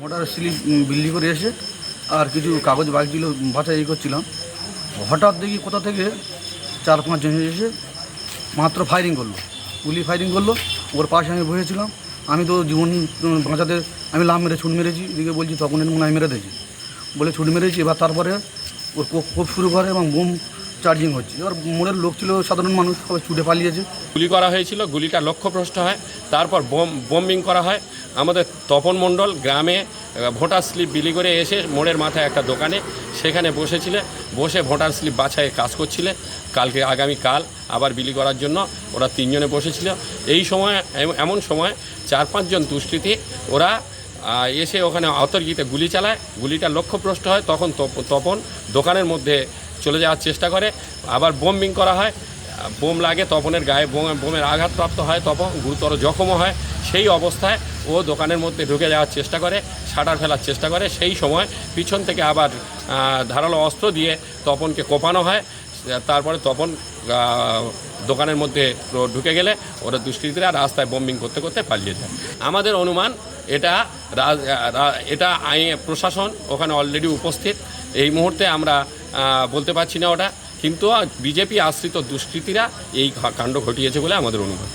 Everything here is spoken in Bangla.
মোটার স্লিপ বিল্ডি করে এসে আর কিছু কাগজ বাগগুলো বাছাই ইয়ে করছিলাম। হঠাৎ দেখি কোথা থেকে চার পাঁচজন এসে মাত্র ফায়ারিং করল। গুলি ফায়ারিং করল, ওর পাশে আমি বসেছিলাম। আমি তো জীবন বাঁচাতে, আমি লাভ মেরে, ছুট মেরেছি। এদিকে বলছি, তখন মনে আমি মেরে দিয়েছি। বলে ছুট মেরেছি। এবার তারপরে ওর কোপ শুরু করে এবং বোম চার্জিং হচ্ছে। এবার মোড়ের লোক ছিল সাধারণ মানুষ, সবাই ছুটে পালিয়েছে। গুলি করা হয়েছিল, গুলিটা লক্ষ্যভ্রষ্ট হয়, তারপর বোম বোম্বিং করা হয়। আমাদের তপন মণ্ডল গ্রামে ভোটার স্লিপ বিলি করে এসে মোড়ের মাথায় একটা দোকানে সেখানে বসেছিলে, বসে ভোটার স্লিপ বাছায় কাজ করছিলে। কালকে আগামী কাল আবার বিলি করার জন্য ওরা তিনজনে বসেছিল। এই সময়, এম- এমন সময় চার পাঁচজন দুষ্কৃতী, ওরা এসে ওখানে অতর্কিতে গুলি চালায়, গুলিটা লক্ষ্যভ্রষ্ট হয়, তখন তপ- তপন দোকানের মধ্যে চলে যাওয়ার চেষ্টা করে, আবার বোম্বিং করা হয়। বোম লাগে, তপনের গায়ে বোম, বোমের আঘাতপ্রাপ্ত হয়, তপন গুরুতর জখমও হয়। সেই অবস্থায় ও দোকানের মধ্যে ঢুকে যাওয়ার চেষ্টা করে, শাটার ফেলার চেষ্টা করে। সেই সময় পিছন থেকে আবার ধারালো অস্ত্র দিয়ে তপনকে কোপানো হয়। তারপরে তখন দোকানের মধ্যে ঢুকে গেলে ওরা দুষ্কৃতীরা রাস্তায় বম্বিং করতে করতে পালিয়ে যায়। আমাদের অনুমান, এটা এটা আইন, প্রশাসন ওখানে অলরেডি উপস্থিত। এই মুহূর্তে আমরা বলতে পারছি না ওটা। কিন্তু বিজেপি আশ্রিত দুষ্কৃতীরা এই কাণ্ড ঘটিয়েছে বলে আমাদের অনুমান।